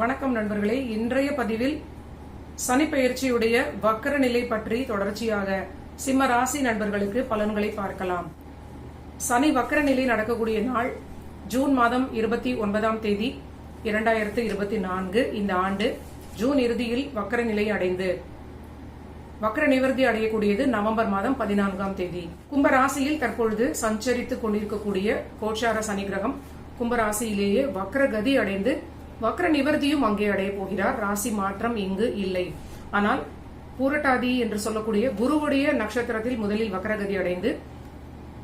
வணக்கம் நண்பர்களே. இன்றைய பதிவில் சனி பெயர்ச்சியுடைய வக்கர நிலை பற்றி தொடர்ச்சியாக சிம்ம ராசி நண்பர்களுக்கு பலன்களை பார்க்கலாம். சனி வக்கர நிலை நடக்கக்கூடிய நாள் ஜூன் மாதம் இருபத்தி ஒன்பதாம் தேதி இரண்டாயிரத்து இருபத்தி நான்கு இந்த ஆண்டு ஜூன் இறுதியில் வக்கர நிலை அடைந்து. வக்கர நிவர்த்தி அடையக்கூடியது நவம்பர் மாதம் பதினான்காம் தேதி. கும்பராசியில் தற்பொழுது சஞ்சரித்துக் கொண்டிருக்கக்கூடிய கோச்சார சனி கிரகம் கும்பராசியிலேயே வக்கர கதி அடைந்து வக்ர நிவர்த்தியும் அங்கே அடைய போகிறார். ராசி மாற்றம் இங்கு இல்லை. ஆனால் பூரட்டாதி என்று சொல்லக்கூடிய குருவுடைய நட்சத்திரத்தில் முதலில் வக்ரகதி அடைந்து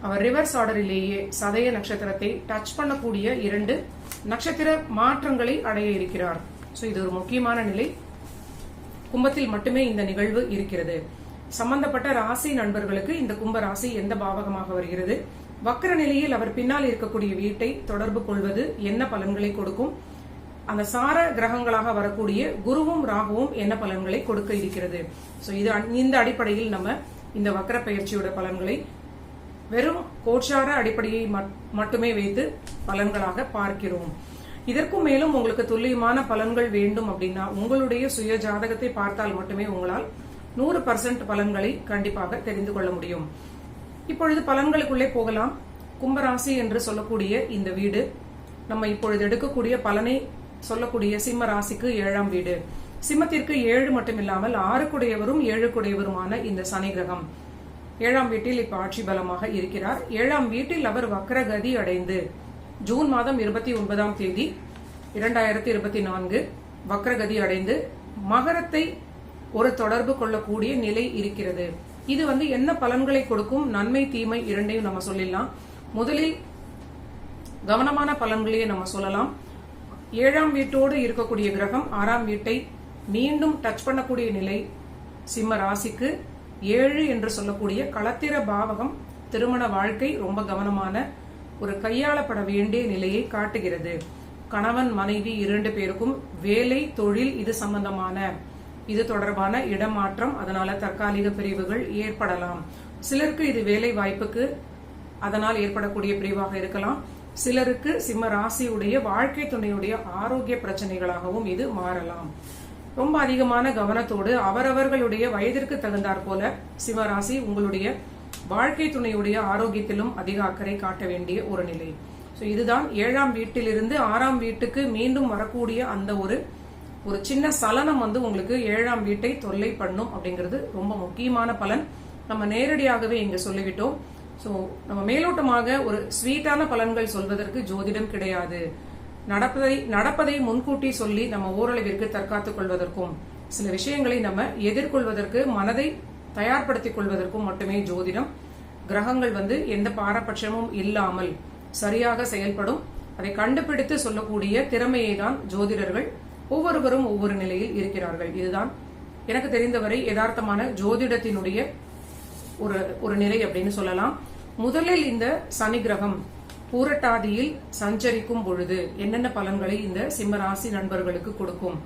அவர் ரிவர்ஸ் ஆர்டரிலேயே சதய நட்சத்திரத்தை டச் பண்ணக்கூடிய இரண்டு நட்சத்திர மாற்றங்களை அடைய இருக்கிறார். சோ இது ஒரு முக்கியமான நிலை. கும்பத்தில் மட்டுமே இந்த நிகழ்வு இருக்கிறது. சம்பந்தப்பட்ட ராசி நண்பர்களுக்கு இந்த கும்ப ராசி எந்த பாவகமாக வருகிறது? வக்கர நிலையில் அவர் பின்னால் இருக்கக்கூடிய வீட்டை தொடர்பு கொள்வது என்ன பலன்களை கொடுக்கும்? அந்த சார கிரகங்களாக வரக்கூடிய குருவும் ராகுவும் என்ன பலன்களை கொடுக்க இருக்கிறது? ஸோ இது இந்த அடிப்படையில் நம்ம இந்த வக்கர பயிற்சியோட பலன்களை வெறும் கோட்சார அடிப்படையை மட்டுமே வைத்து பலன்களாக பார்க்கிறோம். இதற்கும் மேலும் உங்களுக்கு துல்லியமான பலன்கள் வேண்டும் அப்படின்னா உங்களுடைய சுய ஜாதகத்தை பார்த்தால் மட்டுமே உங்களால் நூறு பர்சன்ட் பலன்களை கண்டிப்பாக தெரிந்து கொள்ள முடியும். இப்பொழுது பலன்களுக்குள்ளே போகலாம். கும்பராசி என்று சொல்லக்கூடிய இந்த வீடு நம்ம இப்பொழுது எடுக்கக்கூடிய பலனை சொல்லக்கூடிய சிம்ம ராசிக்கு ஏழாம் வீடு. சிம்மத்திற்கு ஏழு மட்டும் இல்லாமல் ஆறுக்குடையவரும் ஏழுக்குடையவருமான இந்த சனி கிரகம். ஏழாம் வீட்டில் இப்ப ஆட்சி பலமாக இருக்கிறார். ஏழாம் வீட்டில் அவர் வக்ரகதி அடைந்து ஜூன் மாதம் இருபத்தி ஒன்பதாம் தேதி இரண்டாயிரத்தி இருபத்தி நான்கு வக்ரகதி அடைந்து மகரத்தை ஒரு தொடர்பு கொள்ளக்கூடிய நிலை இருக்கிறது. இது வந்து என்ன பலன்களை கொடுக்கும்? நன்மை தீமை இரண்டையும் நம்ம சொல்லிடலாம். முதலில் கவனமான பலன்களையே நம்ம சொல்லலாம். ஏழாம் வீட்டோடு இருக்கக்கூடிய கிரகம் ஆறாம் வீட்டை மீண்டும் டச் பண்ணக்கூடிய நிலை சிம்ம ராசிக்கு ஏழு என்று சொல்லக்கூடிய களத்திர பாவகம் திருமண வாழ்க்கை ரொம்ப கவனமான ஒரு கையாளப்பட வேண்டிய நிலையை காட்டுகிறது. கணவன் மனைவி இரண்டு பேருக்கும் வேலை தொழில் இது சம்பந்தமான. இது தொடர்பான இடமாற்றம் அதனால தற்காலிக பிரிவுகள் ஏற்படலாம். சிலருக்கு இது வேலை வாய்ப்புக்கு அதனால் ஏற்படக்கூடிய பிரிவாக இருக்கலாம். சிலருக்கு சிம்ம ராசியுடைய வாழ்க்கை துணையுடைய ஆரோக்கிய பிரச்சனைகளாகவும் இது மாறலாம். ரொம்ப அதிகமான கவனத்தோடு அவரவர்களுடைய வயதிற்கு தகுந்தாற் போல சிம்மராசி உங்களுடைய வாழ்க்கை துணையுடைய ஆரோக்கியத்திலும் அதிக அக்கறை காட்ட வேண்டிய ஒரு நிலை. ஸோ இதுதான் ஏழாம் வீட்டிலிருந்து ஆறாம் வீட்டுக்கு மீண்டும் வரக்கூடிய அந்த ஒரு ஒரு சின்ன சலனம் வந்து உங்களுக்கு ஏழாம் வீட்டை தொல்லை பண்ணும் அப்படிங்கிறது ரொம்ப முக்கியமான பலன். நம்ம நேரடியாகவே இங்க சொல்லிவிட்டோம். ஸோ நம்ம மேலோட்டமாக ஒரு ஸ்வீட்டான பலன்கள் சொல்வதற்கு ஜோதிடம் கிடையாது. நடப்பதை நடப்பதை முன்கூட்டி சொல்லி நம்ம ஓரளவிற்கு தற்காத்துக் கொள்வதற்கும் சில விஷயங்களை நம்ம எதிர்கொள்வதற்கு மனதை தயார்படுத்திக் கொள்வதற்கும் மட்டுமே ஜோதிடம் கிரகங்கள் வந்து எந்த பாரபட்சமும் இல்லாமல் சரியாக செயல்படும். அதை கண்டுபிடித்து சொல்லக்கூடிய திறமையை தான் ஜோதிடர்கள் ஒவ்வொருவரும் ஒவ்வொரு நிலையில் இருக்கிறார்கள். இதுதான் எனக்கு தெரிந்தவரை யதார்த்தமான ஜோதிடத்தினுடைய ஒரு ஒரு நிலை அப்படின்னு சொல்லலாம். முதலில் இந்த சனி கிரகம் பூரட்டாதியில் சஞ்சரிக்கும் பொழுது என்னென்ன பலன்களை இந்த சிம்மராசி நண்பர்களுக்கு கொடுக்கும்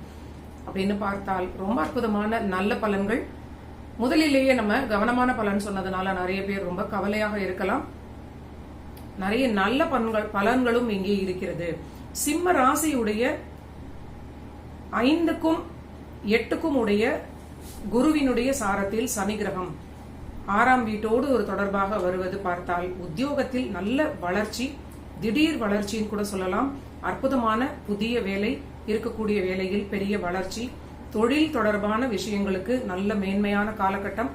அப்படின்னு பார்த்தால் ரொம்ப அற்புதமான நல்ல பலன்கள். முதலிலேயே நம்ம கவனமான பலன் சொன்னதுனால நிறைய பேர் ரொம்ப கவலையாக இருக்கலாம். நிறைய நல்ல பலன்கள் பலன்களும் இங்கே இருக்கிறது. சிம்ம ராசியுடைய ஐந்துக்கும் எட்டுக்கும் உடைய குருவினுடைய சாரத்தில் சனி கிரகம். ஆறாம் வீட்டோடு ஒரு தொடர்பாக வருவது பார்த்தால் உத்தியோகத்தில் நல்ல வளர்ச்சி திடீர் வளர்ச்சின்னு கூட சொல்லலாம். அற்புதமான புதிய வேலை இருக்கக்கூடிய வேலையில் பெரிய வளர்ச்சி தொழில் தொடர்பான விஷயங்களுக்கு நல்ல மேன்மையான காலகட்டம்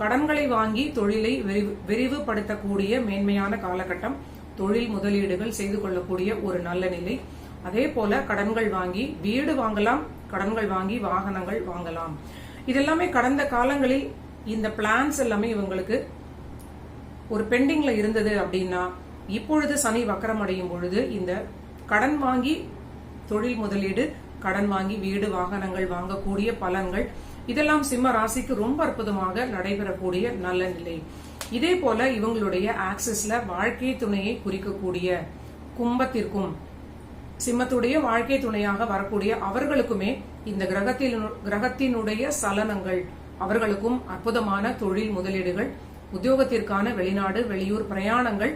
கடன்களை வாங்கி தொழிலை விரிவுபடுத்தக்கூடிய மேன்மையான காலகட்டம் தொழில் முதலீடுகள் செய்து கொள்ளக்கூடிய ஒரு நல்ல நிலை. அதே போல கடன்கள் வாங்கி வீடு வாங்கலாம் கடன்கள் வாங்கி வாகனங்கள் வாங்கலாம். இதெல்லாமே கடந்த காலங்களில் இந்த பிளான்ஸ் எல்லாமே இவங்களுக்கு ஒரு பெண்டிங்ல இருந்தது அப்படின்னா இப்பொழுது சனி வக்கரம் அடையும் பொழுது இந்த கடன் வாங்கி தொழில் முதலீடு கடன் வாங்கி வீடு வாகனங்கள் வாங்கக்கூடிய பலன்கள் இதெல்லாம் சிம்ம ராசிக்கு ரொம்ப அற்புதமாக நடைபெறக்கூடிய நல்ல நிலை. இதே போல இவங்களுடைய ஆக்சிஸ்ல வாழ்க்கை துணையை குறிக்கக்கூடிய கும்பத்திற்கும் சிம்மத்துடைய வாழ்க்கை துணையாக வரக்கூடிய அவர்களுக்குமே இந்த கிரகத்தில் கிரகத்தினுடைய சலனங்கள் அவர்களுக்கும் அற்புதமான தொழில் முதலீடுகள் உத்தியோகத்திற்கான வெளிநாடு வெளியூர் பிரயாணங்கள்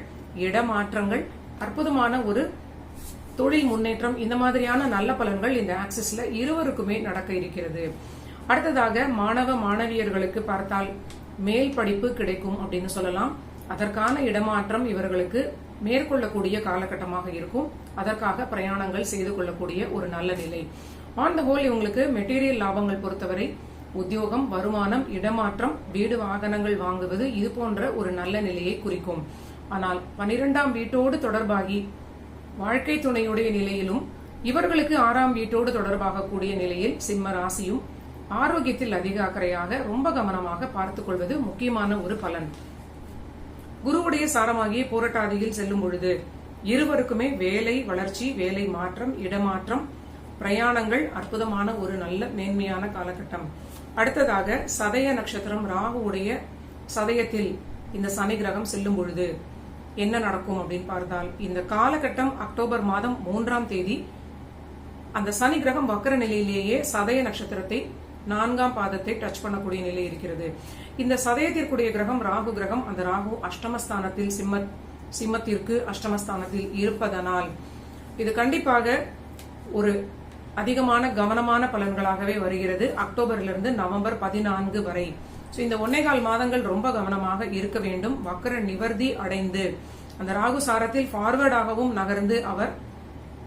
இடமாற்றங்கள் அற்புதமான ஒரு தொழில் முன்னேற்றம் இந்த மாதிரியான நல்ல பலன்கள் இந்த ஆக்சிஸ்ல இருவருக்குமே நடக்க இருக்கிறது. அடுத்ததாக மாணவ மாணவியர்களுக்கு பார்த்தால் மேல் படிப்பு கிடைக்கும் அப்படின்னு சொல்லலாம். அதற்கான இடமாற்றம் இவர்களுக்கு மேற்கொள்ளக்கூடிய காலகட்டமாக இருக்கும். அதற்காக பிரயாணங்கள் செய்து கொள்ளக்கூடிய ஒரு நல்ல நிலை. ஆன் த ஹோல் இவங்களுக்கு மெட்டீரியல் லாபங்கள் பொறுத்தவரை உத்தியோகம் வருமானம் இடமாற்றம் வீடு வாகனங்கள் வாங்குவது இது போன்ற ஒரு நல்ல நிலையை குறிக்கும். ஆனால் பனிரெண்டாம் வீட்டோடு தொடர்பாகி வாழ்க்கை துணையுடைய நிலையிலும் இவர்களுக்கு ஆறாம் வீட்டோடு தொடர்பாக கூடிய நிலையில் சிம்ம ராசியும் ஆரோக்கியத்தில் அதிக அக்கறையாக ரொம்ப கவனமாக பார்த்துக் கொள்வது முக்கியமான ஒரு பலன். குருவுடைய சாரமாகிய போராட்டாதியில் செல்லும் பொழுது இருவருக்குமே வேலை வளர்ச்சி வேலை மாற்றம் இடமாற்றம் பிரயாணங்கள் அற்புதமான ஒரு நல்ல மேன்மையான காலகட்டம். அடுத்ததாக சதய நட்சத்திரம் ராகுவுடைய சதயத்தில் இந்த சனி கிரகம் செல்லும் பொழுது என்ன நடக்கும் அப்படின்னு பார்த்தால் இந்த காலகட்டம் அக்டோபர் மாதம் மூன்றாம் தேதி அந்த சனி கிரகம் வக்கர நிலையிலேயே சதய நட்சத்திரத்தை நான்காம் பாதத்தை டச் பண்ணக்கூடிய நிலை இருக்கிறது. இந்த சதயத்திற்குரிய கிரகம் ராகு கிரகம் அந்த ராகு அஷ்டமஸ்தானத்தில் சிம்ம சிம்மத்திற்கு அஷ்டமஸ்தானத்தில் இருப்பதனால் இது கண்டிப்பாக ஒரு அதிகமான கவனமான பலன்களாகவே வருகிறது. அக்டோபரிலிருந்து நவம்பர் பதினான்கு வரை. ஸோ இந்த ஒன்னேகால் மாதங்கள் ரொம்ப கவனமாக இருக்க வேண்டும். வக்கர நிவர்த்தி அடைந்து. அந்த ராகு சாரத்தில் ஃபார்வர்டாகவும் நகர்ந்து அவர்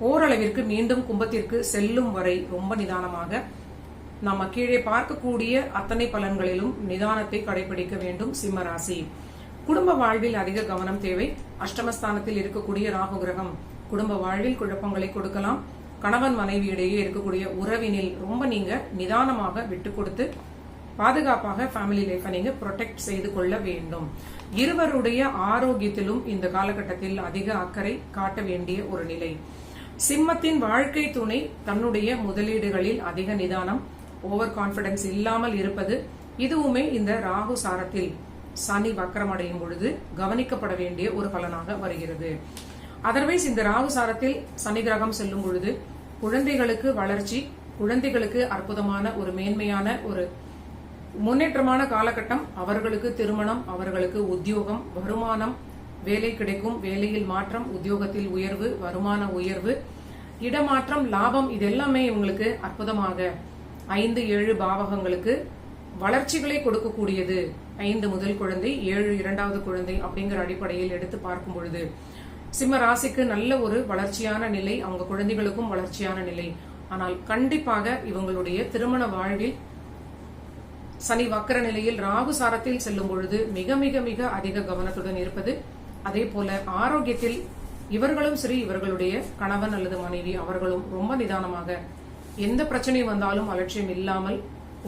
ஓரளவிற்கு மீண்டும் கும்பத்திற்கு செல்லும் வரை ரொம்ப நிதானமாக நம்ம கீழே பார்க்கக்கூடிய அத்தனை பலன்களிலும் நிதானத்தை கடைபிடிக்க வேண்டும் சிம்மராசி குடும்ப வாழ்வில் அதிக கவனம் தேவை. அஷ்டமஸ்தானத்தில் இருக்கக்கூடிய ராகு கிரகம் குடும்ப வாழ்வில் குழப்பங்களை கொடுக்கலாம். கணவன் மனைவி இடையே இருக்கக்கூடிய உறவினில் ரொம்ப நீங்க நிதானமாக விட்டு கொடுத்து பாதுகாப்பாக ஃபேமிலி லைஃபை நீங்க ப்ரொடெக்ட் செய்து கொள்ள வேண்டும். இருவருடைய ஆரோக்கியத்திலும் இந்த காலகட்டத்தில் அதிக அக்கறை காட்ட வேண்டிய ஒரு நிலை. சிம்மத்தின் வாழ்க்கை துணை தன்னுடைய முதலீடுகளில் அதிக நிதானம் ஓவர் கான்பிடன்ஸ் இல்லாமல் இருப்பது இதுவுமே இந்த ராகு சாரத்தில் சனி வக்கரமடையும் பொழுது கவனிக்கப்பட வேண்டிய ஒரு பலனாக வருகிறது. அதர்வைஸ் இந்த ராகு சாரத்தில் சனி கிரகம் செல்லும் பொழுது குழந்தைகளுக்கு வளர்ச்சி குழந்தைகளுக்கு அற்புதமான ஒரு மேன்மையான ஒரு முன்னேற்றமான காலகட்டம். அவர்களுக்கு திருமணம் அவர்களுக்கு உத்தியோகம் வருமானம் வேலை கிடைக்கும் வேலையில் மாற்றம் உத்தியோகத்தில் உயர்வு வருமான உயர்வு இடமாற்றம் லாபம் இது எல்லாமே இவங்களுக்கு அற்புதமாக ஐந்து ஏழு பாவகங்களுக்கு வளர்ச்சிகளை கொடுக்கக்கூடியது. ஐந்து முதல் குழந்தை ஏழு இரண்டாவது குழந்தை அப்படிங்கிற அடிப்படையில் எடுத்து பார்க்கும் பொழுது சிம்ம ராசிக்கு நல்ல ஒரு வளர்ச்சியான நிலை அவங்க குழந்தைகளுக்கும் வளர்ச்சியான நிலை. ஆனால் கண்டிப்பாக இவங்களுடைய திருமண வாழ்வில் சனி வக்கர நிலையில் ராகு சாரத்தில் செல்லும் பொழுது மிக மிக மிக அதிக கவனத்துடன் இருப்பது. அதே போல ஆரோக்கியத்தில் இவர்களும் சரி இவர்களுடைய கணவன் அல்லது மனைவி அவர்களும் ரொம்ப நிதானமாக எந்த பிரச்சனை வந்தாலும் அலட்சியம் இல்லாமல்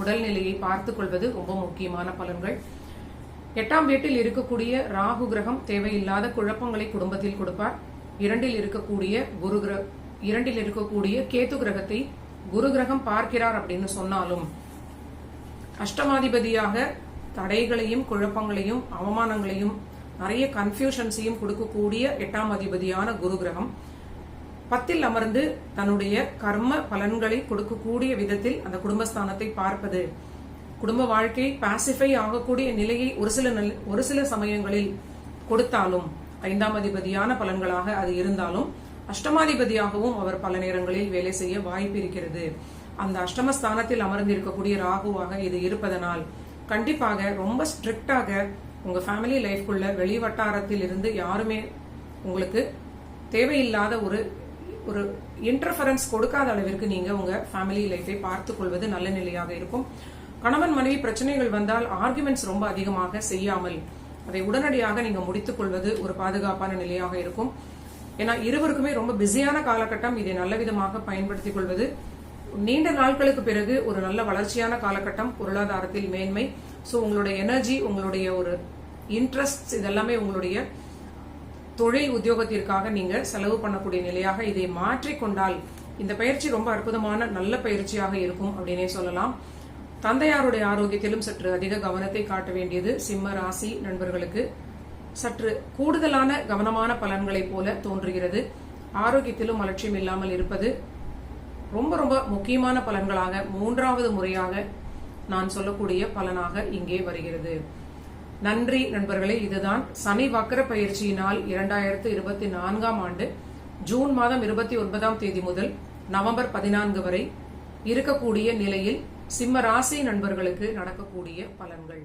உடல்நிலையை பார்த்துக் கொள்வது ரொம்ப முக்கியமான பலன்கள். எட்டாம் வீட்டில் இருக்கக்கூடிய ராகு கிரகம் தேவையில்லாத குழப்பங்களை குடும்பத்தில் கொடுப்பார். இரண்டில் இருக்கக்கூடிய குரு கிர இரண்டில் இருக்கக்கூடிய கேத்து கிரகத்தை குரு கிரகம் பார்க்கிறார் அப்படின்னு சொன்னாலும் அஷ்டமாதிபதியாக தடைகளையும் குழப்பங்களையும் அவமானங்களையும் நிறைய கன்ஃபியூஷன்ஸையும் கொடுக்கக்கூடிய எட்டாம் அதிபதியான குரு கிரகம் பத்தில் அமர்ந்து தன்னுடைய கர்ம பலன்களை கொடுக்கக்கூடிய விதத்தில் அந்த குடும்பஸ்தானத்தை பார்ப்பது குடும்ப வாழ்க்கை பாசிஃபை ஆகக்கூடிய நிலையை ஒரு சில ஒரு சில சமயங்களில் கொடுத்தாலும் ஐந்தாம் அதிபதியான பலன்களாக அது இருந்தாலும் அஷ்டமாதிபதியாகவும் அவர் பல நேரங்களில் வேலை செய்ய வாய்ப்பு இருக்கிறது. அந்த அஷ்டமஸ்தானத்தில் அமர்ந்திருக்கக்கூடிய ராகுவாக இது இருப்பதனால் கண்டிப்பாக ரொம்ப ஸ்ட்ரிக்டாக உங்க ஃபேமிலி லைஃப்குள்ள வெளி வட்டாரத்தில் இருந்து யாருமே உங்களுக்கு தேவையில்லாத ஒரு ஒரு இன்டர்ஃபரன்ஸ் கொடுக்காத அளவிற்கு நீங்க உங்க ஃபேமிலி லைஃபை பார்த்துக் கொள்வது நல்ல நிலையாக இருக்கும். கணவன் மனைவி பிரச்சனைகள் வந்தால் ஆர்குமெண்ட்ஸ் ரொம்ப அதிகமாக செய்யாமல் அதை உடனடியாக நீங்க முடித்துக் கொள்வது ஒரு பாதுகாப்பான நிலையாக இருக்கும். ஏன்னா இருவருக்குமே ரொம்ப பிஸியான காலகட்டம். இதை நல்ல விதமாக பயன்படுத்திக் கொள்வது நீண்ட நாட்களுக்கு பிறகு ஒரு நல்ல வளர்ச்சியான காலகட்டம் பொருளாதாரத்தில் மேன்மை. ஸோ உங்களுடைய எனர்ஜி உங்களுடைய ஒரு இன்ட்ரெஸ்ட் இதெல்லாமே உங்களுடைய தொழில் உத்தியோகத்திற்காக நீங்க செலவு பண்ணக்கூடிய நிலையாக இதை மாற்றிக்கொண்டால் இந்த பயிற்சி ரொம்ப அற்புதமான நல்ல பயிற்சியாக இருக்கும் அப்படின்னே சொல்லலாம். தந்தையாருடைய ஆரோக்கியத்திலும் சற்று அதிக கவனத்தை காட்ட வேண்டியது சிம்ம ராசி நண்பர்களுக்கு. சற்று கூடுதலான கவனமான பலன்களைப் போல தோன்றுகிறது. ஆரோக்கியத்திலும் அலட்சியம் இல்லாமல் இருப்பது ரொம்ப ரொம்ப முக்கியமான பலன்களாக மூன்றாவது முறையாக நான் சொல்லக்கூடிய பலனாக இங்கே வருகிறது. நன்றி நண்பர்களே இதுதான் சனி வக்கர பயிற்சியினால் இரண்டாயிரத்து இருபத்தி நான்காம் ஆண்டு ஜூன் மாதம் இருபத்தி ஒன்பதாம் தேதி முதல் நவம்பர் பதினான்கு வரை இருக்கக்கூடிய நிலையில் சிம்ம ராசி நண்பர்களுக்கு நடக்கக்கூடிய பலன்கள்.